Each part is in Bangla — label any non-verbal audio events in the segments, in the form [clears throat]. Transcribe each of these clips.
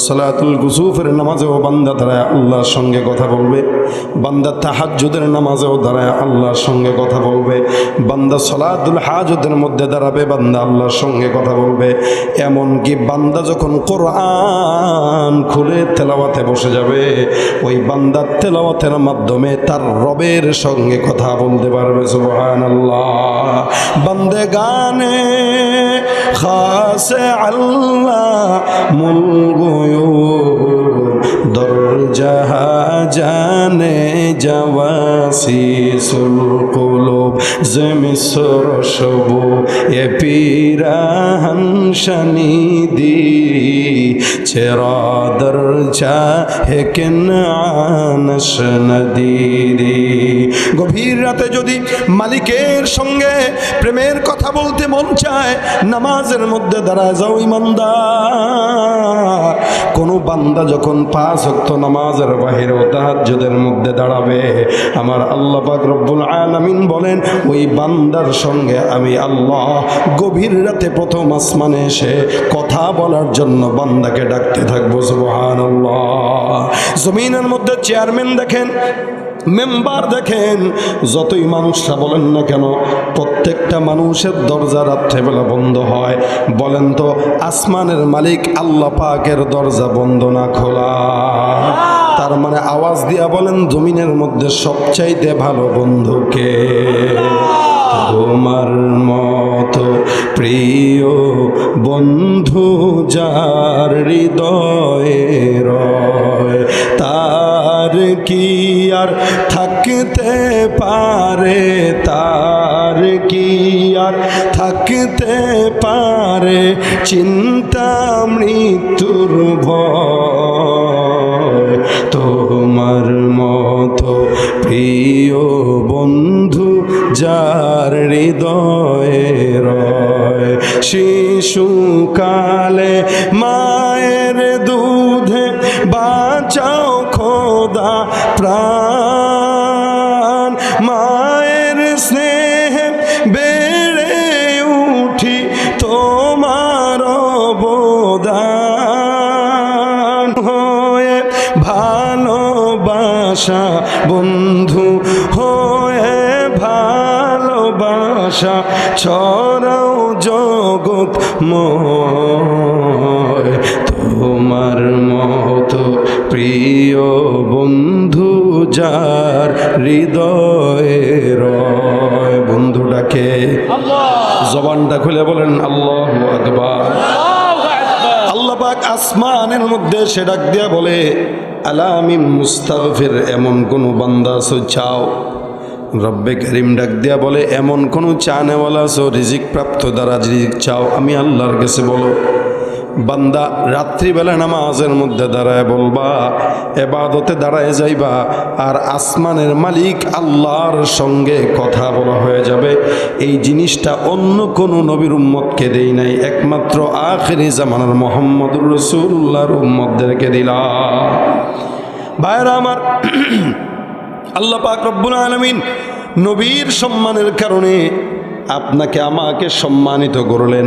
সালাতুল কুসুফের নামাজেও বান্দা দাঁড়ায় আল্লাহর সঙ্গে কথা বলবে। বান্দা তাহাজ্জুদের নামাজেও দাঁড়ায় আল্লাহর সঙ্গে কথা বলবে। বান্দা সলাতুল হাজুদের মধ্যে দাঁড়াবে, বান্দা আল্লাহর সঙ্গে কথা বলবে। এমনকি বান্দা যখন কোরআন খুলে তেলাওয়াতে বসে যাবে, ওই বান্দার তেলাওয়াতের মাধ্যমে তার রবের সঙ্গে কথা বলতে পারবে, সুবহানাল্লাহ। বান্দে গানে খাসে আল্লাহ মূল العيون দরজাহা জানে জওয়াসি সুলকুলুব জমিসর সবু, এ পিরাহন শনিদি চেরা দরজা হেকেন আনস নদীদি গভীর রাতে যদি মালিকের সঙ্গে প্রেমের কথা বলতে মন চায়, নামাজের মধ্যে দাঁড়ায় যাও ইমানদার। কোনো বান্দা যখন পাঁচ অক্ত নামাজের বাহিরেও তাহাজ্যদের মধ্যে দাঁড়াবে, আমার আল্লাহ পাক রব্বুল আলামিন বলেন, ওই বান্দার সঙ্গে আমি আল্লাহ গভীর রাতে প্রথম আসমানে এসে কথা বলার জন্য বান্দাকে ডাকতে থাকব, সুবহানাল্লাহ। জমিনের মধ্যে চেয়ারম্যান দেখেন মেম্বার দেখেন, যতই মানুষরা বলেন না কেন, প্রত্যেকটা মানুষের দরজা রাত্রেবেলা বন্ধ হয়। বলেন তো, আসমানের মালিক আল্লাহ পাকের দরজা বন্ধ না খোলা? তার মানে আওয়াজ দিয়া বলেন, জমিনের মধ্যে সবচাইতে ভালো বন্ধুকে তোমার মতো প্রিয় বন্ধু যার হৃদয়ে রয় কি আর থাকতে পারে, তার কি আর থাকতে পারে? চিন্তা মৃত্যুর তোমার মতো প্রিয় বন্ধু যার হৃদয়ে রয়, শিশুকালে প্রাণ। মায়ের স্নেহে বেড়ে উঠি তোমার অবদান। হয়ে ভালোবাসা, বন্ধু, হয়ে ভালোবাসা ছড়াও জগৎ ময়। তোমার মতো প্রিয় বন্ধু যার হৃদয়ে রয়। বন্ধুটাকে জবানটা খুলে বলেন আল্লাহ আকবার। আল্লাহ পাক আসমানের মধ্যে সে ডাক দিয়া বলে আলামিন মুস্তাফের এমন কোন বান্দা আছো চাও? রব্বে করিম ডাক দিয়া বলে এমন কোন চানেওয়ালা আছো রিজিক প্রাপ্ত দ্বারা রিজিক চাও? আমি আল্লাহর কাছে বলো। বান্দা রাত্রিবেলা নামাজের মধ্যে দাঁড়ায় বলবা, এবাদতে দাঁড়ায় যাইবা, আর আসমানের মালিক আল্লাহর সঙ্গে কথা বলা হয়ে যাবে। এই জিনিসটা অন্য কোনো নবীর উম্মতকে দেই নাই, একমাত্র আখেরি জামানার মোহাম্মদুর রসুল্লাহর উম্মতদেরকে দিলা ভাইরা আমার, আল্লাহ পাক রব্বুল আলমিন নবীর সম্মানের কারণে আপনাকে আমাকে সম্মানিত করলেন।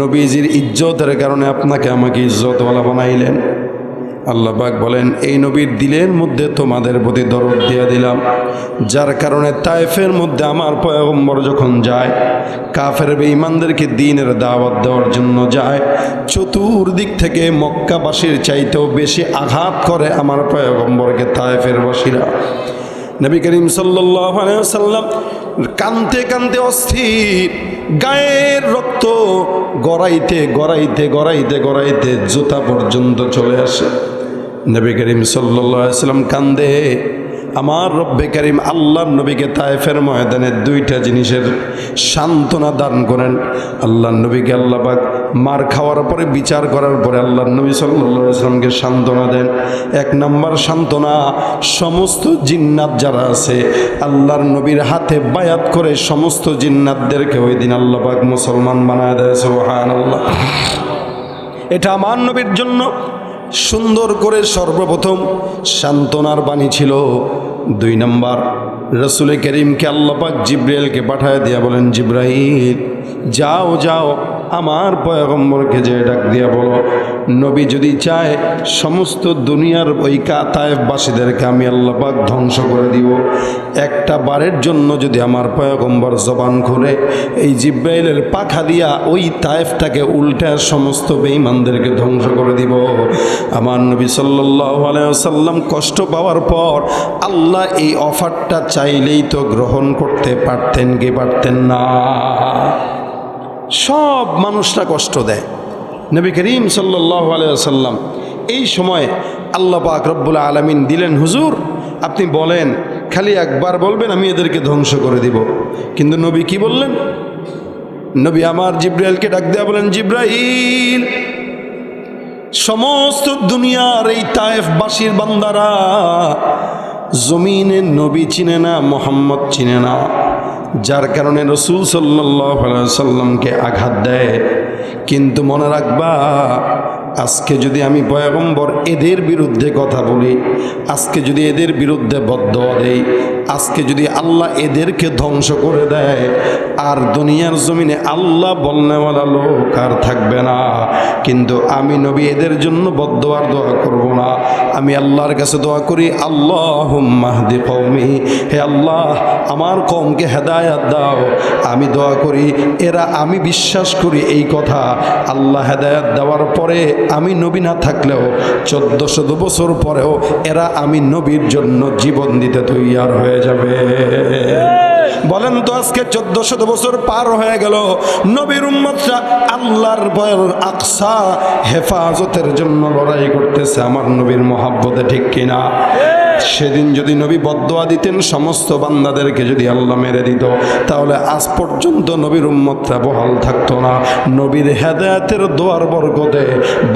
নবীজির ইজ্জতের কারণে আপনাকে আমাকে ইজ্জতওয়ালা বানাইলেন। আল্লাহ পাক বলেন, এই নবীর দিলের মধ্যে তোমাদের প্রতি দরদ দিয়া দিলাম। যার কারণে তায়েফের মধ্যে আমার পয়গম্বর যখন যায়, কাফের বেঈমানদেরকে দিনের দাওয়াত দেওয়ার জন্য যায়, চতুর্দিক থেকে মক্কাবাসীর চাইতেও বেশি আঘাত করে আমার পয়গম্বরকে তায়েফের বাসীরা নবী করিম সাল্লাম কানতে কানতে অস্থির, গায়ের রক্ত গড়াইতে গড়াইতে গড়াইতে গড়াইতে জুতা পর্যন্ত চলে আসে। নবী করিম সাল্লাম কান্দে। আমার রব্বে করিম আল্লাহর নবীকে তায়েফের ময়দানে দুইটা জিনিসের সান্ত্বনা দান করেন। আল্লাহর নবীকে আল্লাহবাক মার খাওয়ার পরে বিচার করার পরে আল্লাহর নবী সাল্লামকে সান্ত্বনা দেন। এক নম্বর সান্ত্বনা, সমস্ত জিন্নাত যারা আছে, আল্লাহর নবীর হাতে বায়াত করে সমস্ত জিন্নাতদেরকে ওই দিন আল্লাহবাক মুসলমান বানায় দেয় সোহান আল্লাহ এটা আমার নবীর জন্য। সুন্দর করে সর্বপ্রথম সান্ত্বনার বাণী ছিল দুই নম্বর, রসুল করিমকে আল্লাপাক জিব্রাইলকে পাঠায় দিয়া বলেন, জিব্রাইল, যাও যাও। আমার পয়গম্বরকে যে ডাক দিয়া বলো, নবী যদি চায় সমস্ত দুনিয়ার ওই কাতায়বাসীদেরকে আমি আল্লাপাক ধ্বংস করে দিব। একটা বারের জন্য যদি আমার পয়গম্বর জবান খুলে, এই জিব্রাইলের পাখা দিয়া ওই তায়েফটাকে উল্টা সমস্ত বেঈমানদেরকে ধ্বংস করে দিব। আমার নবী সাল্লাহ আলাইসাল্লাম কষ্ট পাওয়ার পর আল্লাহ এই অফারটা চাইলেই তো গ্রহণ করতে পারতেন কি পারতেন না। সব মানুষরা কষ্ট দেয়। নবী করিম সাল্লাহ আলাইসাল্লাম এই সময় আল্লাহ পাক রব্বুল আলমিন দিলেন, হুজুর, আপনি বলেন, খালি একবার বলবেন, আমি এদেরকে ধ্বংস করে দিব। কিন্তু নবী কি বললেন? নবী আমার জিব্রাইলকে ডাক দেয়া বলেন, জিব্রাইল, সমস্ত দুনিয়ার এই তায়েফবাসীর বান্দারা জমিনের নবী চিনে না, মোহাম্মদ চিনে না। যার কারণে রসুল সাল্লামকে আঘাত দেয়। কিন্তু মনে রাখবা, আজকে যদি আমি পয়গম্বর এদের বিরুদ্ধে কথা বলি, আজকে যদি এদের বিরুদ্ধে বদ্ধ দেই আজকে যদি আল্লাহ এদেরকে ধ্বংস করে দেয়, আর দুনিয়ার জমিনে আল্লাহ বলনেওয়ালা লোক আর থাকবে না। কিন্তু আমি নবী এদের জন্য বদ্ধ আর দোয়া করব না। আমি আল্লাহর কাছে দোয়া করি আল্লাহ মাহদি কৌমি হে আল্লাহ, আমার কমকে হেদায়াত দাও। আমি দোয়া করি, এরা আমি বিশ্বাস করি এই কথা। আল্লাহ হেদায়াত দেওয়ার পরে আমি নবী না থাকলেও চোদ্দ শত বছর পরেও এরা আমি নবীর জন্য জীবন দিতে তৈয়ার হয়ে যাবে। বলেন তো আজকে চোদ্দ শত বছর পার হয়ে গেল। নবীর উম্মতরা আল্লাহর ভয়ের আকসা হেফাজতের জন্য লড়াই করতেছে। আমার নবীর মহাব্বতে ঠিক কিনা? সেদিন যদি নবী বদোয়া দিতেন সমস্ত বান্দাদেরকে যদি আল্লাহ মেরে দিত, তাহলে আজ পর্যন্ত নবীর উম্মতরা বহাল থাকতো না। নবীর হেদায়াতের দোয়ার বরকতে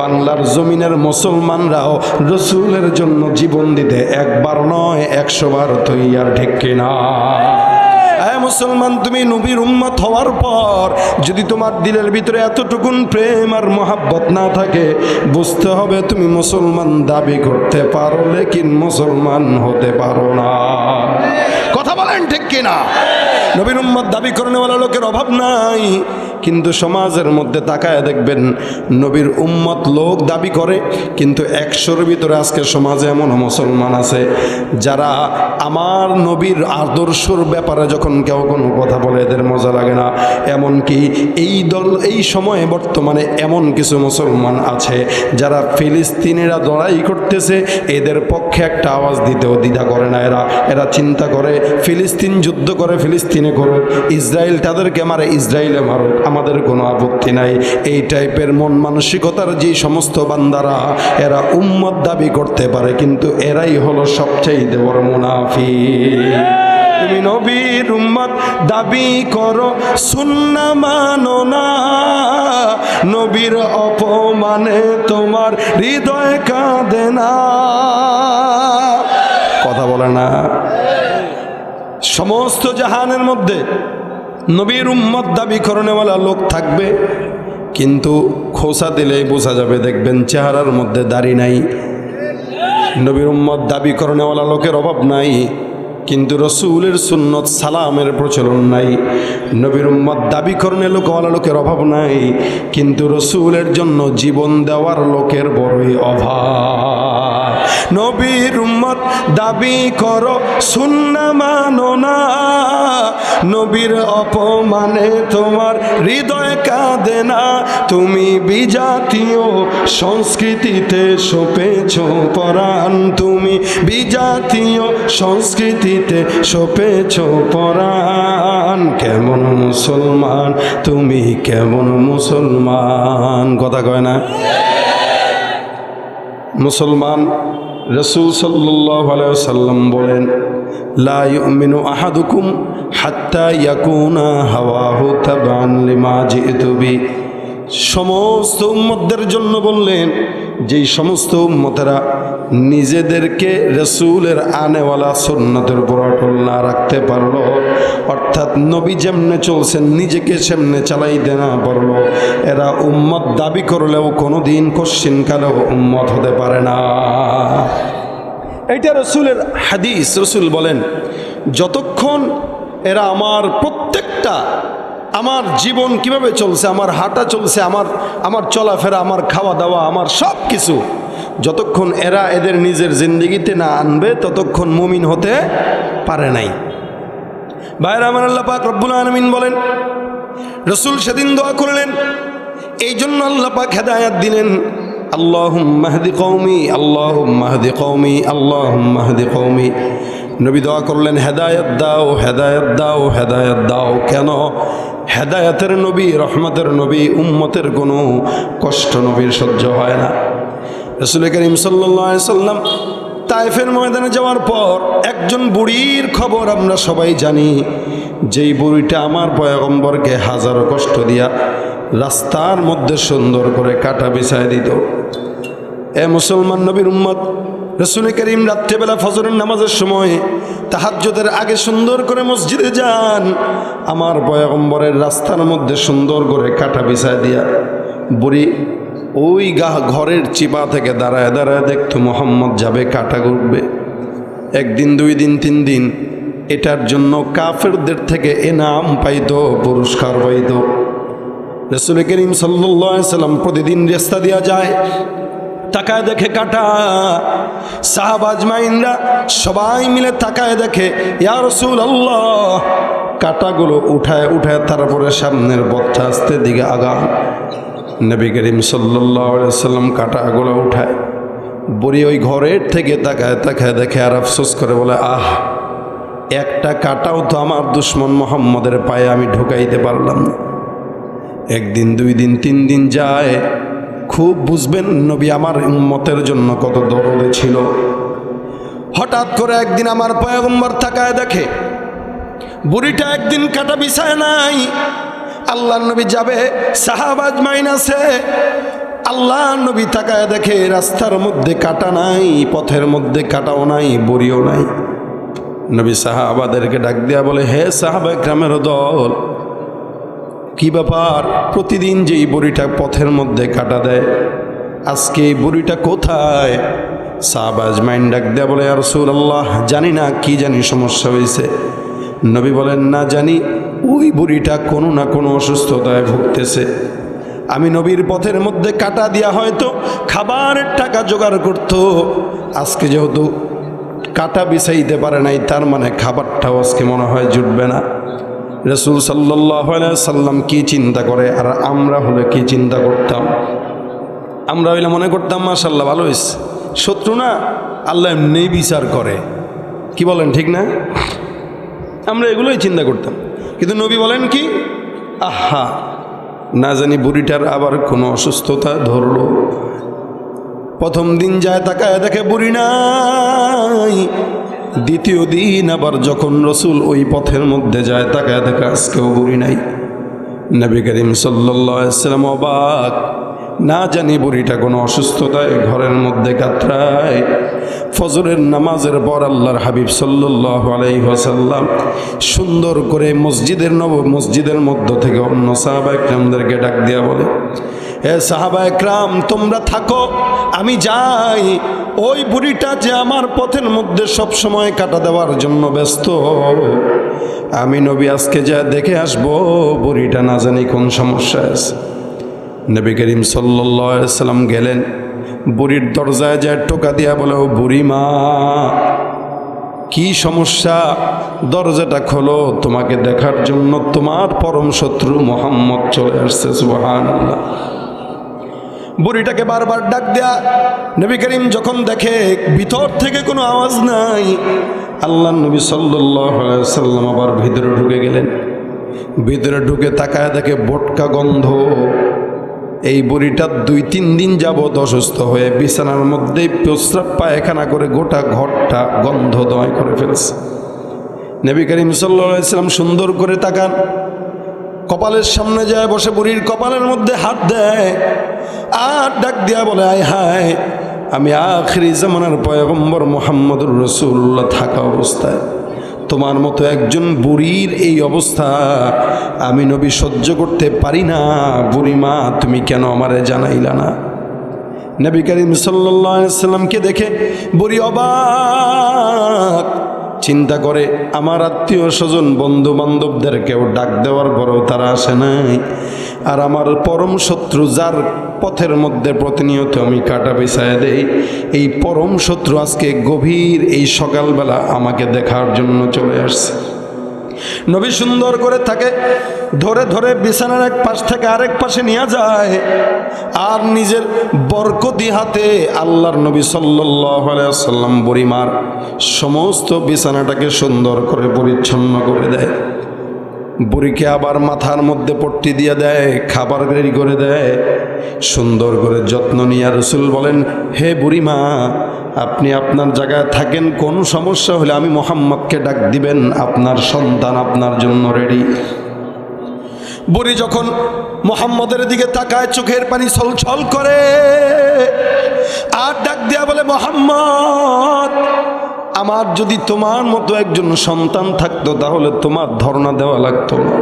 বাংলার জমিনের মুসলমানরাও রসুলের জন্য জীবন দিতে একবার নয় একশোবার তৈয়ার, ঠিক কিনা? মুসলমান, তুমি নবীর উম্মত হওয়ার পর যদি তোমার দিলের ভিতরে এতটুকুন প্রেম আর মহাব্বত না থাকে, বুঝতে হবে তুমি মুসলমান দাবি করতে পারো, লেকিন মুসলমান হতে পারো না। কথা বলেন ঠিক কিনা? নবীর উম্মত দাবি করেনেওয়ালা লোকের অভাব নাই। কিন্তু সমাজের মধ্যে তাকায় দেখবেন, নবীর উম্মত লোক দাবি করে, কিন্তু একশোর ভিতরে আজকে সমাজে এমন মুসলমান আছে, যারা আমার নবীর আদর্শর ব্যাপারে যখন কেউ কোনো কথা বলে, এদের মজা লাগে না। এমনকি এই দল, এই সময়ে বর্তমানে এমন কিছু মুসলমান আছে, যারা ফিলিস্তিনিরা লড়াই করতেছে, এদের পক্ষে একটা আওয়াজ দিতেও দ্বিধা করে না এরা। এরা চিন্তা করে, ফিলিস্তিন যুদ্ধ করে, ফিলিস্তিনে করুক, ইসরায়েল তাদেরকে মারে, ইসরায়েলে মারুক। আমাদের কোনো আপত্তি নাই। এই টাইপের মন মানসিকতার যে সমস্ত বান্দারা, এরা উম্মত দাবি করতে পারে, কিন্তু এরাই হলো সবচেয়ে বড় মুনাফি তুমি নবীর উম্মত দাবি করো, সুন্না মানো না। নবীর অপমানে তোমার হৃদয় কাঁদে না। কথা বলে না। সমস্ত জাহানের মধ্যে নবীর উম্মত দাবি করণেওয়ালা লোক থাকবে, কিন্তু খোসা দিলেই বোঝা যাবে দেখবেন চেহারার মধ্যে দাড়ি নাই। নবীর উম্মত দাবি করণেওয়ালা লোকের অভাব নাই, কিন্তু রসুলের সুন্নত সালামের প্রচলন নাই। নবীর উম্মত দাবি করণে লোকওয়ালা লোকের অভাব নাই, কিন্তু রসুলের জন্য জীবন দেওয়ার লোকের বড়ই অভাব। নবীর উম্মত দাবি করো, সুন্না মানো না। নবীর অপমানে তোমার হৃদয় কাঁদে না। তুমি বিজাতীয় সংস্কৃতিতে সপেছ পরাণ। তুমি বিজাতীয় সংস্কৃতিতে সপেছ পরাণ। কেমন মুসলমান, তুমি কেমন মুসলমান। কথা কয় না? মুসলমান রসুল সাল্লাহ সাল্লাম বলেন, লা ইউমিনু আহাদুকুম হাত্তা ইয়াকুনা হাওয়াহু তাবান লিমা জিতু বি। সমস্ত উম্মতদের জন্য বললেন, যেই সমস্ত উম্মতেরা নিজেদেরকে রসুলের আনেওয়ালা সুন্নতের উপর অটল না রাখতে পারল অর্থাৎ নবী যেমনে চলছেন, নিজেকে সেমনে চালাইতে না পারল এরা উম্মত দাবি করলেও কোনো দিন কশ্চিনকালেও উম্মত হতে পারে না। এইটা রসুলের হাদিস। রসুল বলেন, যতক্ষণ এরা আমার প্রত্যেকটা, আমার জীবন কীভাবে চলছে, আমার হাঁটা চলছে, আমার আমার চলাফেরা, আমার খাওয়া দাওয়া আমার সব কিছু যতক্ষণ এরা এদের নিজের জিন্দগিতে না আনবে, ততক্ষণ মুমিন হতে পারে নাই। ভাইরা আমার আল্লাহ পাক রব্বুল আলমিন বলেন, রসুল সেদিন দোয়া করলেন এই জন্য আল্লাহ পাক হেদায়াত দিলেন আল্লাহ মাহদি কৌমি আল্লাহ মাহদি কৌমি আল্লাহ মাহদি কৌমি নবী দোয়া করলেন, হেদায়ত দাও হেদায়ত দাও হেদায়ত দাও। কেন? হেদায়তের নবী, রহমতের নবী, উম্মতের কোনো কষ্ট নবীর সহ্য হয় না। রসুল করিম সাল্লাহ সাল্লাম তাইফের ময়দানে যাওয়ার পর একজন বুড়ির খবর আমরা সবাই জানি। যেই বুড়িটা আমার পয়গম্বরকে হাজারো কষ্ট দিয়া রাস্তার মধ্যে সুন্দর করে কাটা বিছায় দিত। এ মুসলমান নবীর উম্মত, রসুল করিম রাত্রেবেলা ফজরের নামাজের সময় তাহাজ্যদের আগে সুন্দর করে মসজিদে যান, আমার পয়গম্বরের রাস্তার মধ্যে সুন্দর করে কাটা বিছায় দিয়া। বুড়ি ওই গা ঘরের চিপা থেকে দাঁড়ায় দাঁড়ায় দেখতো মোহাম্মদ যাবে কাটা ঘুরবে। একদিন, দুই দিন, তিন দিন এটার জন্য কাফেরদের থেকে এনাম পাইতো, পুরস্কার পাইতো। রসুল করিম সাল্লাম প্রতিদিন রেস্তা দেওয়া যায়, তাকায় দেখে কাটা। সাহাবাজ মাইনরা সবাই মিলে তাকায় দেখে, ইয়া রসুল আল্লাহ কাটাগুলো উঠায় উঠায় তারপরে সামনের বচ্চা আস্তে দিকে আগান নবী করিম সাল্লাম কাটাগুলো উঠায়, বুড়ি ওই ঘরের থেকে তাকায় তাকায় দেখে আর আফসোস করে বলে, আহ, একটা কাটাও তো আমার দুশ্মন মোহাম্মদের পায়ে আমি ঢুকাইতে পারলাম না। একদিন, দুই দিন, তিন দিন যায়, খুব বুঝবেন নবী আমার উম্মতের জন্য কত দরদে ছিল। হঠাৎ করে একদিন আমার পয়গম্বর তাকায় দেখে, বুড়িটা একদিন কাটা বিছায় নাই আল্লাহ নবী যাবে, সাহাবাজ মাইন আছে আল্লাহ নবী তাকায় দেখে রাস্তার মধ্যে কাটা নাই, পথের মধ্যে কাটাও নাই, বড়িও নাই। নবী সাহাবাদেরকে ডাক দেয়া বলে, হে সাহাবা গ্রামের দল, কি ব্যাপার? প্রতিদিন যে এই বুড়িটা পথের মধ্যে কাটা দেয়, আজকে এই বড়িটা কোথায়? সাহবাজ মাইন ডাক দেয়া বলে আর সুর আল্লাহ জানি না কি জানি সমস্যা হয়েছে নবী বলেন, না জানি। ওই বুড়িটা কোনো না কোনো অসুস্থতায় ভুগতেছে। আমি নবীর পথের মধ্যে কাটা দিয়া হয়তো খাবারের টাকা জোগাড় করত। আজকে যেহেতু কাটা বিছাইতে পারে নাই, তার মানে খাবারটাও আজকে মনে হয় জুটবে না। রসুল সাল্লাহ সাল্লাম কি চিন্তা করে আর আমরা হলে কি চিন্তা করতাম? আমরা হইলে মনে করতাম মাশাল্লাহ ভালো হয়েছে শত্রু না, আল্লাহ এমনি বিচার করে। কি বলেন, ঠিক না? আমরা এগুলোই চিন্তা করতাম। কিন্তু নবী বলেন কি? আহা, না জানি বুড়িটার আবার কোনো অসুস্থতা ধরলো। প্রথম দিন যায় তাকায় দেখে বুড়ি নাই। দ্বিতীয় দিন আবার যখন রসুল ওই পথের মধ্যে যায়, তাকায় দেখে আজকেও বুড়ি নাই। নবী করিম সাল্লাম অবাক। না জানি বুড়িটা কোনো অসুস্থতায় ঘরের মধ্যে কাতরায়। ফজরের নামাজের পর আল্লাহর হাবিব সাল্লাহ আলাইসাল্লাম সুন্দর করে মসজিদের নব, মসজিদের মধ্য থেকে অন্য সাহাবা একরামদেরকে ডাক দিয়া বলে, এ সাহাবা একরাম, তোমরা থাকো, আমি যাই। ওই বুড়িটা যে আমার পথের মধ্যে সব সময় কাটা দেওয়ার জন্য ব্যস্ত। আমি নবী আজকে যা দেখে আসব, বুড়িটা না জানি কোন সমস্যা আছে। নবী করিম সাল্লাম গেলেন। বুড়ির দরজায় যায় টোকা দিয়া বলে, ও বুড়ি মা কি সমস্যা? দরজাটা খোলো, তোমাকে দেখার জন্য তোমার পরম শত্রু মোহাম্মদ চলে আসছে সুবাহান বুড়িটাকে বারবার ডাক দেয়া, নবী করিম যখন দেখে, ভিতর থেকে কোনো আওয়াজ নাই আল্লাহ নবী সাল্লাম আবার ভিতরে ঢুকে গেলেন। ভিতরে ঢুকে তাকায় দেখে, বটকা গন্ধ। এই বুড়িটা দুই তিন দিন যাবৎ অসুস্থ হয়ে বিছানার মধ্যেই প্রস্রাব পায়খানা করে গোটা ঘরটা গন্ধ দময় করে ফেলছে। নবী করিম সাল্লাম সুন্দর করে তাকান। কপালের সামনে যায়, বসে বুড়ির কপালের মধ্যে হাত দেয়, আর ডাক দিয়া বলে, আয় হায়, আমি আখরি জামানার পয়গম্বর মোহাম্মদুর রসুল্লাহ থাকা অবস্থায়। তোমার মতো একজন বুড়ির এই অবস্থা। আমি নবী সহ্য করতে পারি না। বুড়ি মা, তুমি কেন আমারে জানাইলা না? নবী করিম সাল্লামকে দেখে বুড়ি অবাক। চিন্তা করে, আমার আত্মীয় স্বজন বন্ধু বান্ধবদেরকেও ডাক দেওয়ার পরেও তারা আসে নাই। আর আমার পরম শত্রু যার পথের মধ্যে প্রতিনিয়ত আমি কাটা বিছায় দেই। এই পরম শত্রু আজকে গভীর এই সকালবেলা আমাকে দেখার জন্য চলে আসছে। নবী সুন্দর করে থাকে ধরে ধরে বিছানার এক পাশ থেকে আরেক পাশে নিয়ে যায় আর নিজের বরকতি হাতে আল্লাহর নবী সাল্লাম বরিমার সমস্ত বিছানাটাকে সুন্দর করে পরিচ্ছন্ন করে দেয়। বুড়িকে আবার মাথার মধ্যে পট্টি দিয়ে দেয়, খাবার রেডি করে দেয়, সুন্দর করে যত্ন নিয়ে রসুল বলেন, হে বুড়িমা, আপনি আপনার জায়গায় থাকেন, কোন সমস্যা হলে আমি মোহাম্মদকে ডাক দিবেন, আপনার সন্তান আপনার জন্য রেডি। বুড়ি যখন মোহাম্মদের দিকে তাকায়, চোখের পানি ছল ছল করে, আর ডাক দেয়া বলে, মোহাম্মদ আমার যদি তোমার মতো একজন সন্তান থাকতো, তাহলে তোমার ধর্ণা দেওয়া লাগতো না।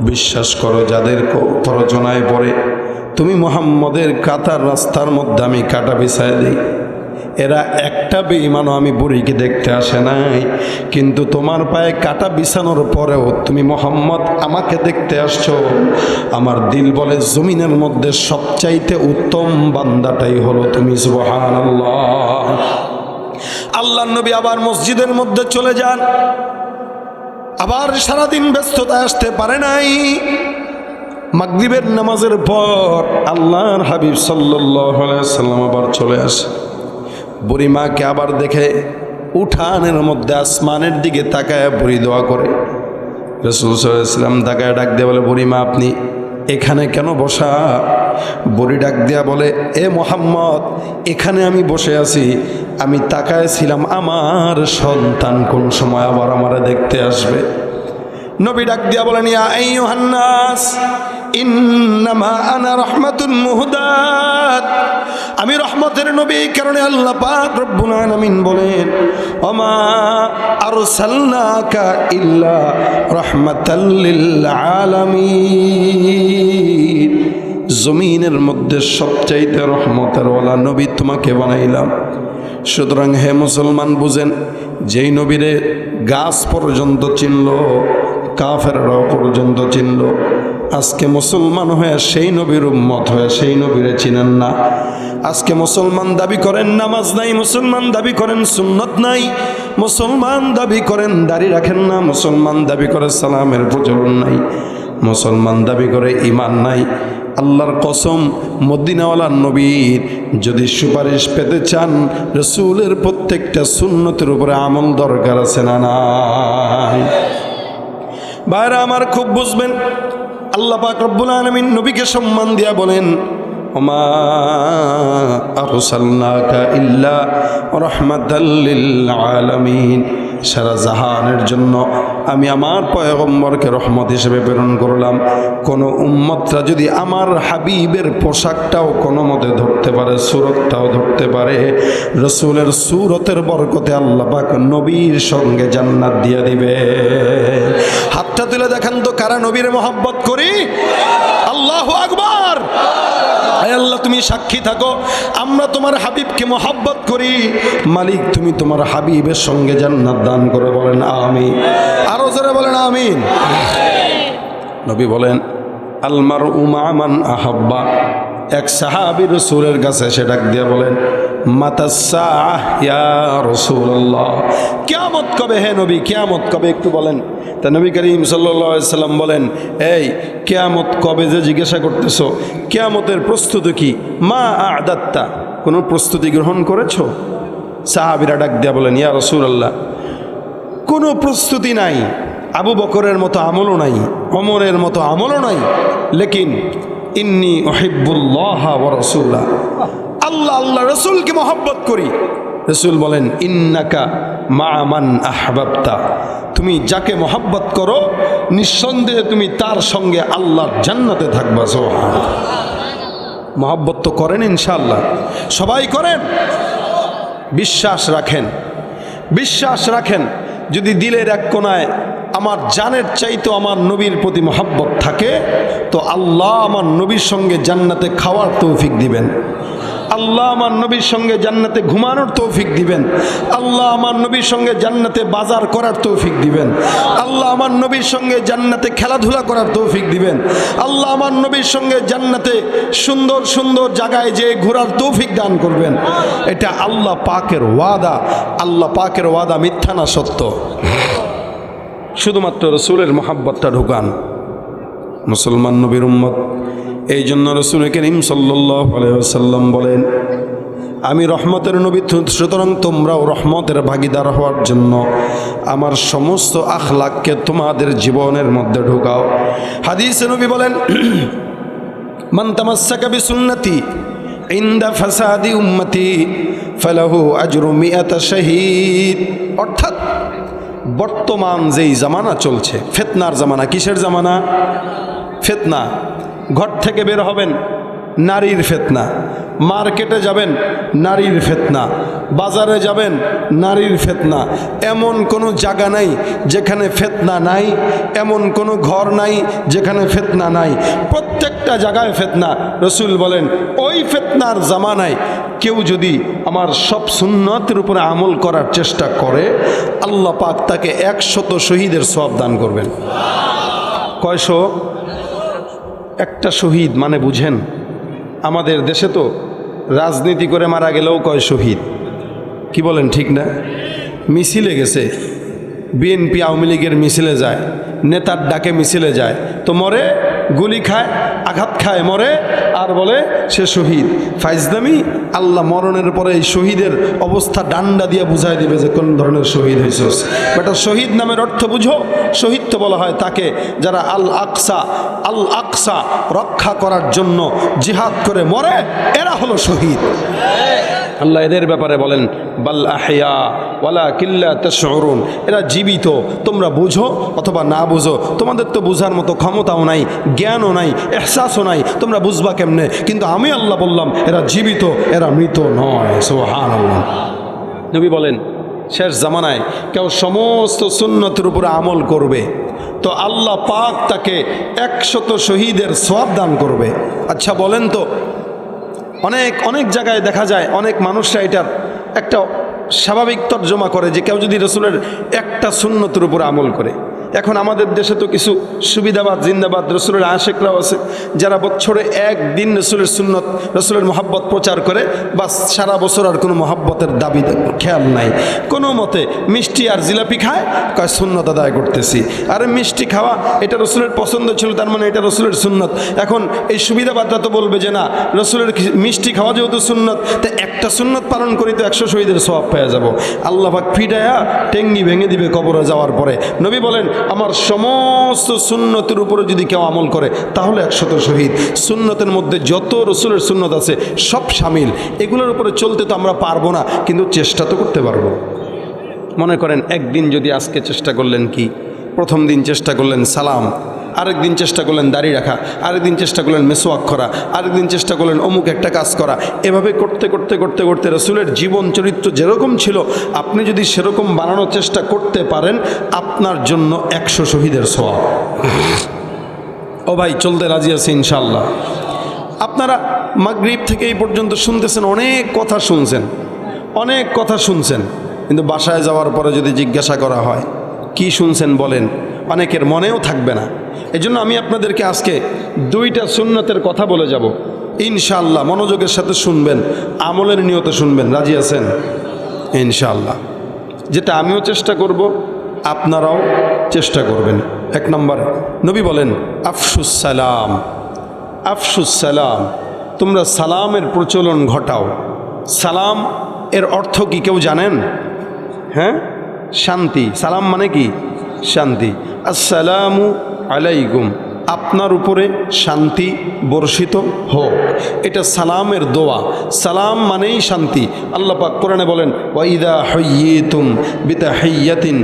বিশ্বাস করো, যাদের প্ররোচনায় পড়ে, তুমি মোহাম্মদের কাতার রাস্তার মধ্যে আমি কাটা বিছায় দিই। এরা একটা বেইমানও আমি বুড়িকে দেখতে আসে নাই। কিন্তু তোমার পায়ে কাটা বিছানোর পরেও তুমি মোহাম্মদ আমাকে দেখতে আসছো। আমার দিল বলে, জমিনের মধ্যে সবচাইতে উত্তম বান্দাটাই হলো তুমি সুবহান আল্লাহ নবী আবার মসজিদের মধ্যে চলে যান। আবার সারাদিন ব্যস্ততায় আসতে পারে নাই। মাগরিবের নামাজের পর আল্লাহর হাবিব সাল্লাম আবার চলে আসে। বুড়িমাকে আবার দেখে উঠানের মধ্যে আসমানের দিকে তাকায় বুড়ি দোয়া করে। রসুল সাল্লাম তাকায় ডাক দিয়ে বলে বুড়িমা আপনি এখানে কেন বসা? বড়ি ডাক দেয়া বলে, এ মোহাম্মদ, এখানে আমি বসে আছি। আমি তাকায় ছিলাম আমার সন্তান কোন সময় আবার আমারে দেখতে আসবে? নবী ডাক দিয়া বলেন, ইয়া আইয়ুহান্নাস, ইন্নামা আনা রাহমাতুন মুহদাত। আমি রহমতের নবী কারণে আল্লাহ পাক রব্বুল আলামিন বলেন, ওমা আরসালনাকা ইল্লা রাহমাতাল লিল আলামিন। জমিনের মধ্যে সবচাইতে রহমতের ওয়ালা নবী তোমাকে বানাইলাম। সুতরাং হে মুসলমান, বুঝেন, যেই নবীরে গাছ পর্যন্ত চিনল কাফেররাও পর্যন্ত চিনল। আজকে মুসলমান হয়ে সেই নবীর উম্মত হয়ে সেই নবীরে চিনেন না। আজকে মুসলমান দাবি করেন নামাজ নাই, মুসলমান দাবি করেন সুন্নত নাই, মুসলমান দাবি করেন দাড়ি রাখেন না, মুসলমান দাবি করে সালামের প্রচলন নাই, মুসলমান দাবি করে ইমান নাই। আল্লাহর কসম, মদিনাওয়ালা নবীর যদি সুপারিশ পেতে চান, রসুলের প্রত্যেকটা সুন্নতের উপরে আমল দরকার আছে না নাই? বাইরে আমার খুব বুঝবেন। আল্লাহ পাক রব্বুল আলমিন নবীকে সম্মান দিয়া বলেন সারা জাহানের জন্য আমি আমার পয়গম্বরকে রহমত হিসেবে প্রেরণ করলাম। কোনো উম্মতরা যদি আমার হাবিবের পোশাকটাও কোনো মতে ধরতে পারে, সুরতটাও ধরতে পারে, রসুলের সুরতের বরকতে আল্লাহ পাক নবীর সঙ্গে জান্নাত দিয়ে দিবে। হাতটা তুলে দেখেন তো কারা নবীর মোহাব্বত করি? আল্লাহ আকবার। আল্লাহ, তুমি সাক্ষী থাকো। আমরা তোমার হাবিবকে মোহাব্বত করি। মালিক, তুমি তোমার হাবিবের সঙ্গে জান্নাত দান করে বলেন আমি আরও জোরে বলেন, আমিন। নবী বলেন আলমার উমামান আহাব্বা। এক সাহাবি রসুলের কাছে সে ডাক দিয়ে বলেন কেয়ামত কবে হে নবী? কেয়ামত কবে? একটু বলেন। তা নবী করিম সাল্লাম বলেন, এই, কেয়ামত কবে যে জিজ্ঞাসা করতেছো? কেয়ামতের প্রস্তুতি কি? মা আদাত্তা। কোনো প্রস্তুতি গ্রহণ করেছ? সাহাবিরা ডাক দিয়া বলেন, ইয়া রসুল আল্লাহ কোনো প্রস্তুতি নাই। আবু বকরের মতো আমলও নাই অমরের মতো আমলও নাই। লেকিন ইন্নি ওহিবুল্লাহ রসুল্লাহ আল্লাহ আল্লাহ রসুলকে মহব্বত করি। রসুল বলেন, ইন্নাকা মামান আহবাবতা। তুমি যাকে মহব্বত করো, নিঃসন্দেহে তুমি তার সঙ্গে আল্লাহর জান্নাতে থাকবা সোহান মহব্বত তো করেন ইনশাল্লাহ সবাই করেন? বিশ্বাস রাখেন। বিশ্বাস রাখেন, যদি দিলের এক কোনায় আমার জানের চাইতো আমার নবীর প্রতি মহাব্বত থাকে, তো আল্লাহ আমার নবীর সঙ্গে জান্নাতে খাওয়ার তৌফিক দিবেন। আল্লাহ আমার নবীর সঙ্গে জান্নাতে ঘুমানোর তৌফিক দিবেন। আল্লাহ আমার নবীর সঙ্গে জান্নাতে বাজার করার তৌফিক দিবেন। আল্লাহ আমার নবীর সঙ্গে জান্নাতে খেলাধুলা করার তৌফিক দিবেন। আল্লাহ আমার নবীর সঙ্গে জান্নাতে সুন্দর সুন্দর জায়গায় যে ঘোরার তৌফিক দান করবেন। এটা আল্লাহ পাকের ওয়াদা। আল্লাহ পাকের ওয়াদা মিথ্যা না সত্য। শুধুমাত্র রসুলের মোহাব্বতটা ঢুকান। মুসলমান নবীর উম্মত। এই জন্য রসুল করিম সাল্লাম বলেন, আমি রহমতের নবী সুতরাং তোমরাও রহমতের ভাগিদার হওয়ার জন্য আমার সমস্ত আখলাককে তোমাদের জীবনের মধ্যে ঢুকাও। হাদিস নবী বলেন, মান তামাসসাকা বিসুন্নতি ইন্দা ফাসাদি উম্মতি ফালাহু আজরু শহীদ। অর্থাৎ বর্তমান যেই জামানা চলছে, ফেতনার জামানা, কিসের জামানা? ফেতনা। ঘর থেকে বের হবেন, নারীর ফেতনা। মার্কেটে যাবেন, নারীর ফেতনা। বাজারে যাবেন, নারীর ফেতনা। এমন কোনো জায়গা নাই যেখানে ফেতনা নাই, এমন কোনো ঘর নাই যেখানে ফেতনা নাই। প্রত্যেকটা জায়গায় ফেতনা। রসুল বলেন, ওই ফেতনার জামানায় কেউ যদি আমার সব সুন্নতের উপরে আমল করার চেষ্টা করে, আল্লাহ পাক তাকে একশত শহীদের সব দান করবেন। কয়শো? একটা শহীদ মানে বুঝেন? আমাদের দেশে তো রাজনীতি করে মারা গেলেও কয় শহীদ? কি বলেন, ঠিক না? মিছিলে গেছে। বিএনপি আওয়ামী লীগের মিছিলে যায়, নেতার ডাকে মিছিলে যায়। তো মরে গুলি খায়, আঘাত খায়, মরে, আর বলে সে শহীদ। ফাইজদামি আল্লাহ মরণের পরে এই শহীদের অবস্থা ডান্ডা দিয়ে বুঝাই দিবে যে কোন ধরনের শহীদ হয়েছিস বেটা, শহীদ নামের অর্থ বুঝো। শহীদ তো বলা হয় তাকে যারা আল আকসা আল আকসা রক্ষা করার জন্য জিহাদ করে মরে, এরা হলো শহীদ। আল্লাহ এদের ব্যাপারে বলেন, বাল আহিয়া ওয়ালা কিল্লা তশরুন এরা জীবিত, তোমরা বুঝো অথবা না বুঝো, তোমাদের তো বুঝার মতো ক্ষমতাও নাই, জ্ঞানও নাই, এহসাসও নাই, তোমরা বুঝবা কেমনে? কিন্তু আমি আল্লাহ বললাম, এরা জীবিত, এরা মৃত নয় সোহান নবী বলেন, শেষ জামানায় কেউ সমস্ত সুন্নতের উপরে আমল করবে, তো আল্লাহ পাক তাকে একশত শহীদের সব দান করবে। আচ্ছা বলেন তো অনেক অনেক জায়গায় দেখা যায়, অনেক মানুষরা এটার একটা স্বাভাবিক তর্জমা করে যে কেউ যদি রসুলের একটা শূন্যতর উপর আমল করে। এখন আমাদের দেশে তো কিছু সুবিধাবাদ, জিন্দাবাদ, রসুলের আশেকরাও আছে, যারা বছরে একদিন রসুলের সুন্নত, রসুলের মহাব্বত প্রচার করে বা সারা বছর আর কোনো মহাব্বতের দাবি খেয়াল নাই। কোনো মতে মিষ্টি আর জিলাপি খায়, কয় সুন্নত আদায় করতেছি। আরে মিষ্টি খাওয়া, এটা রসুলের পছন্দ ছিল, তার মানে এটা রসুলের সুন্নত। এখন এই সুবিধাবাদটা তো বলবে যে না, রসুলের মিষ্টি খাওয়া যেহেতু সুন্নত, তা একটা সুন্নত পালন করি তো একশো শহীদের সব পেয়ে যাব। আল্লাহ ফিডায়া টেঙ্গি ভেঙে দিবে কবরে যাওয়ার পরে। নবী বলেন আমার সমস্ত সুন্নতের উপরে যদি কেউ আমল করে, তাহলে একশত শহীদ। সুন্নতের মধ্যে যত রসুলের সুন্নত আছে, সব সামিল। এগুলোর উপরে চলতে তো আমরা পারব না, কিন্তু চেষ্টা তো করতে পারব। মনে করেন, একদিন যদি আজকে চেষ্টা করলেন কি? প্রথম দিন চেষ্টা করলেন সালাম। আরেক দিন চেষ্টা করলেন দাড়ি রাখা আরেক দিন চেষ্টা করলেন মেসোয়াক করা আরেক দিন চেষ্টা করলেন অমুক একটা কাজ করা। এভাবে করতে করতে করতে করতে রসুলের জীবন চরিত্র যেরকম ছিল, আপনি যদি সেরকম বানানোর চেষ্টা করতে পারেন, আপনার জন্য একশো শহীদের সোয়াব ও ভাই, চলতে রাজি আছে ইনশাল্লাহ আপনারা মাগরিব থেকে এই পর্যন্ত শুনতেছেন, অনেক কথা শুনছেন, অনেক কথা শুনছেন, কিন্তু বাসায় যাওয়ার পরে যদি জিজ্ঞাসা করা হয়, কি শুনছেন বলেন? অনেকের মনেও থাকবে না। এই জন্য আমি আপনাদেরকে আজকে দুইটা সুন্নতের কথা বলে যাব। ইনশাল্লাহ মনোযোগের সাথে শুনবেন, আমলের নিয়তে শুনবেন। রাজি আছেন? ইনশাল্লাহ যেটা আমিও চেষ্টা করব, আপনারাও চেষ্টা করবেন। এক নম্বর, নবী বলেন, আফসুস সালাম। আফসুস সালাম। তোমরা সালামের প্রচলন ঘটাও। সালাম এর অর্থ কি, কেউ জানেন? হ্যাঁ? শান্তি। সালাম মানে কি? শান্তি। আসসালামু আলাইকুম আপনার উপরে শান্তি বর্ষিত হোক। এটা সালামের দোয়া। সালাম মানেই শান্তি। আল্লাহ পাক কোরআনে বলেন, ওয়াইদা হইয়িতুম বিতাহিয়াতিন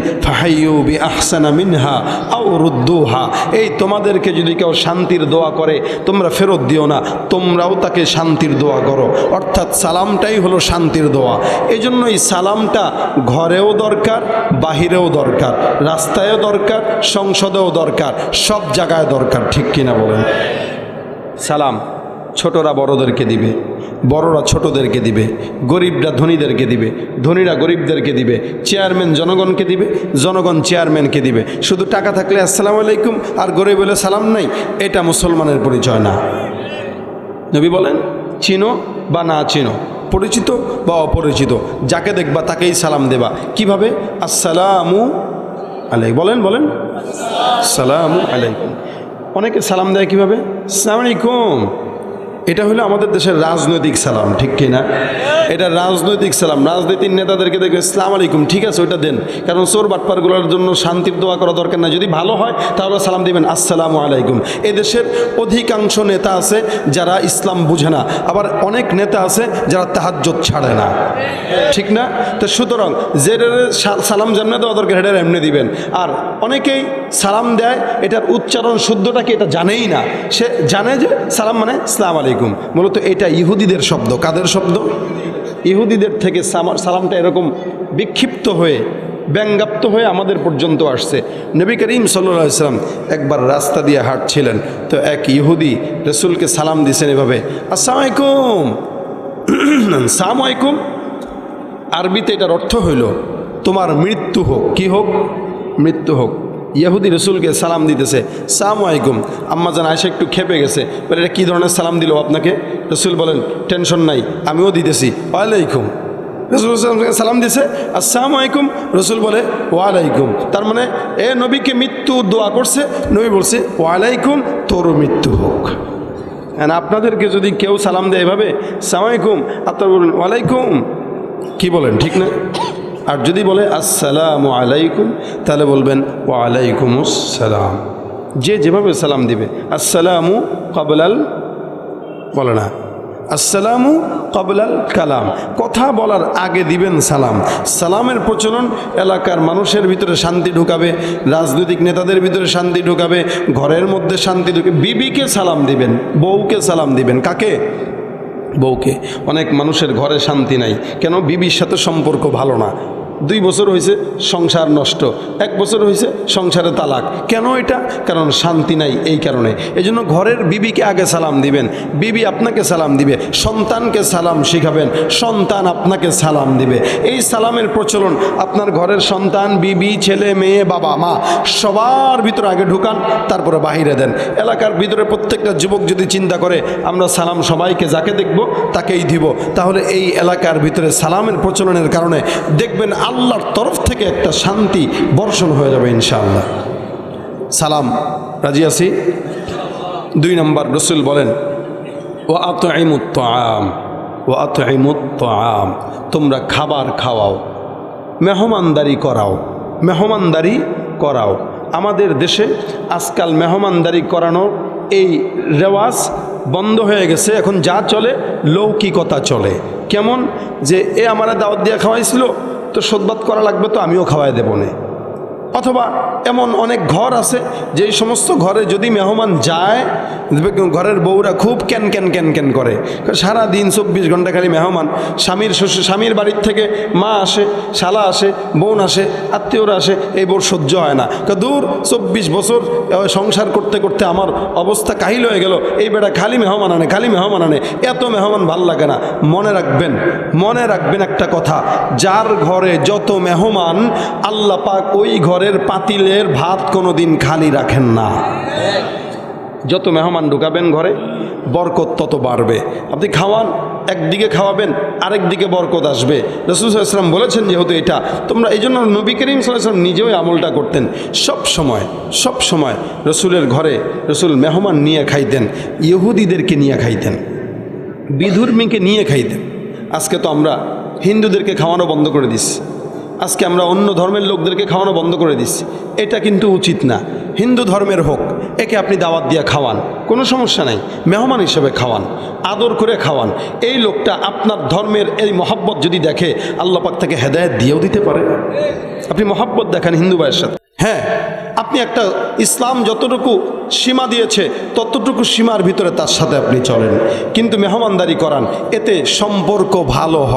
বি আহসানা মিনহা আও রুদ্দুহা। এই তোমাদেরকে যদি কেউ শান্তির দোয়া করে, তোমরা ফেরত দিও না। তোমরাও তাকে শান্তির দোয়া করো। অর্থাৎ সালামটাই হলো শান্তির দোয়া। এই জন্য এই সালামটা ঘরেও দরকার, বাহিরেও দরকার, রাস্তায়ও দরকার, সংসদেও দরকার, সব জায়গায় দরকার। ঠিক কিনা বলেন? সালাম, ছোটরা বড়দেরকে দিবে, বড়রা ছোটদেরকে দিবে, গরিবরা ধনীদেরকে দিবে, ধনীরা গরিবদেরকে দিবে, চেয়ারম্যান জনগণকে দিবে, জনগণ চেয়ারম্যানকে দিবে। শুধু টাকা থাকলে আসসালামু আলাইকুম আর গরিব বলে সালাম নাই, এটা মুসলমানের পরিচয় না। নবী বলেন, চিনো বা না চিনো, পরিচিত বা অপরিচিত, যাকে দেখবা তাকেই সালাম দেবা। কীভাবে? আসসালামু আলাই বলেন বলেন। সালামু আলাইকুম। অনেকে সালাম দেয় কীভাবে? সালাম আলাইকুম। এটা হলো আমাদের দেশের রাজনৈতিক সালাম, ঠিক কিনা এটা রাজনৈতিক সালাম। রাজনৈতিক নেতাদেরকে দেখবে ইসলাম আলাইকুম, ঠিক আছে, ওইটা দেন। কারণ চোর বাটপারগুলোর জন্য শান্তির দোয়া করা দরকার না যদি ভালো হয়, তাহলে সালাম দিবেন, আসসালামু আলাইকুম। এদেশের অধিকাংশ নেতা আছে যারা ইসলাম বুঝে না। আবার অনেক নেতা আছে যারা তাহাজ্জত ছাড়ে না। ঠিক না? তো সুতরাং যে সালাম যেমনি দেওয়া দরকার, হেডের এমনি দিবেন। আর অনেকেই সালাম দেয়, এটার উচ্চারণ শুদ্ধটা কি এটা জানেই না। সে জানে যে সালাম মানে সালাম আলাইকুম। মূলত এটা ইহুদিদের শব্দ। কাদের শব্দ? ইহুদিদের থেকে সালামটা এরকম বিক্ষিপ্ত হয়ে, ব্যঙ্গাপ্ত হয়ে আমাদের পর্যন্ত আসছে। নবী করিম সাল্লা সাল্লাম একবার রাস্তা দিয়ে হাঁটছিলেন। তো এক ইহুদি রসুলকে সালাম দিয়েছেন এভাবে, আসসালামু আলাইকুম। [clears throat] সালাম আলাইকুম। আরবিতে এটার অর্থ হইল, তোমার মৃত্যু হোক। কি হোক? মৃত্যু হোক। ইয়াহুদি রসুলকে সালাম দিতেছে, সালাম আলাইকুম, আম্মা জান আয়সা একটু খেপে গেছে। বলে, এটা কী ধরনের সালাম দিল আপনাকে? রসুল বলেন, টেনশন নাই, আমিও দিতেছি। ওয়ালাইকুম। রসুল সালাম দিছে, আসসালাম আলাইকুম। রসুল বলে, ওয়ালাইকুম। তার মানে এ নবীকে মৃত্যু দোয়া করছে। নবী বলছে, ওয়ালাইকুম তোর মৃত্যু হোক। And আপনাদেরকে যদি কেউ সালাম দেয় এভাবে সালামাইকুম আপনার বলুন ওয়ালাইকুম। কি বলেন, ঠিক না? আর যদি বলে, আসসালামু আলাইকুম তাহলে বলবেন ওয়ালাইকুম আসসালাম যে যেভাবে সালাম দিবে, আসসালামু কবলাল বলে না। আসসালামু কবলাল কালাম কথা বলার আগে দিবেন সালাম। সালামের প্রচলন এলাকার মানুষের ভিতরে শান্তি ঢুকাবে, রাজনৈতিক নেতাদের ভিতরে শান্তি ঢুকাবে, ঘরের মধ্যে শান্তি ঢুকে বিবিকে সালাম দিবেন, বউকে সালাম দিবেন। কাকে? বউকে। অনেক মানুষের ঘরে শান্তি নাই। কেন? বিবির সাথে সম্পর্ক ভালো না। দুই বছর হয়েছে সংসার নষ্ট, এক বছর হয়েছে সংসারে তালাক। কেন এটা? কারণ শান্তি নাই এই কারণে। এই জন্য ঘরের বিবিকে আগে সালাম দিবেন, বিবি আপনাকে সালাম দিবে, সন্তানকে সালাম শিখাবেন, সন্তান আপনাকে সালাম দিবে। এই সালামের প্রচলন আপনার ঘরের সন্তান, বিবি, ছেলে, মেয়ে, বাবা, মা, সবার ভিতরে আগে ঢুকান, তারপরে বাহিরে দেন। এলাকার ভিতরে প্রত্যেকটা যুবক যদি চিন্তা করে, আমরা সালাম সবাইকে যাকে দেখব তাকেই দিব। তাহলে এই এলাকার ভিতরে সালামের প্রচলনের কারণে দেখবেন আল্লাহর তরফ থেকে একটা শান্তি বর্ষণ হয়ে যাবে ইনশাআল্লাহ। সালাম, রাজি আছি? দুই নম্বর রসুল বলেন ও আত আম ও আত আম তোমরা খাবার খাওয়াও, মেহমানদারি করাও মেহমানদারি করাও। আমাদের দেশে আজকাল মেহমানদারি করানোর এই রেওয়াজ বন্ধ হয়ে গেছে, এখন যা চলে, লৌকিকতা চলে। কেমন? যে, এ আমার দাওয়াত দিয়ে খাওয়াইছিল তো সদবাদ করা লাগবে তো আমিও খাওয়াই দেবো না। অথবা এমন অনেক ঘর আছে, যেই সমস্ত ঘরে যদি মেহমান যায়, ঘরের বউরা খুব ক্যান ক্যান ক্যান ক্যান করে। সারা দিন চব্বিশ ঘণ্টা খালি মেহমান। স্বামীর শ্বশুর, স্বামীর বাড়ির থেকে মা আসে, শালা আসে, বোন আসে, আত্মীয়রা আসে, এই বোর সহ্য হয় না। দূর চব্বিশ বছর সংসার করতে করতে আমার অবস্থা কাহিল হয়ে গেল। এই বেটা খালি মেহমান আনে, খালি মেহমান আনে, এত মেহমান ভালো লাগে না। মনে রাখবেন মনে রাখবেন একটা কথা, যার ঘরে যত মেহমান, আল্লাহ পাক ওই ঘরের পাতিলের ভাত কোনো দিন খালি রাখেন না। যত মেহমান ঢুকাবেন ঘরে, বরকত তত বাড়বে। আপনি খাওয়ান, একদিকে খাওয়াবেন আরেক দিকে বরকত আসবে। রসুল সাল্লাম বলেছেন যেহেতু এটা, তোমরা এই জন্য নবী করিম সাল্লাম নিজেও আমলটা করতেন। সব সময় সব সময় রসুলের ঘরে রসুল মেহমান নিয়ে খাইতেন, ইহুদিদেরকে নিয়ে খাইতেন, বিধর্মীকে নিয়ে খাইতেন। আজকে তো আমরা হিন্দুদেরকে খাওয়ানো বন্ধ করে দিস আজকে আমরা অন্য ধর্মের লোকদেরকে খাওয়ানো বন্ধ করে দিচ্ছি। এটা কিন্তু উচিত না। হিন্দু ধর্মের হোক, একে আপনি দাওয়াত দিয়ে খাওয়ান। কোনো সমস্যা নাই, মেহমান হিসেবে খাওয়ান, আদর করে খাওয়ান। এই লোকটা আপনার ধর্মের এই মহাব্বত যদি দেখে, আল্লাহ পাক তাকে হেদায়ত দিয়েও দিতে পারে। আপনি মহাব্বত দেখেন হিন্দু ভাইয়ের সাথে। হ্যাঁ আপনি একটা ইসলাম যতটুকু সীমা দিয়েছে, ততটুকু সীমার ভিতরে তার সাথে আপনি চলেন। কিন্তু মেহমানদারি করান, এতে সম্পর্ক ভালো হয়।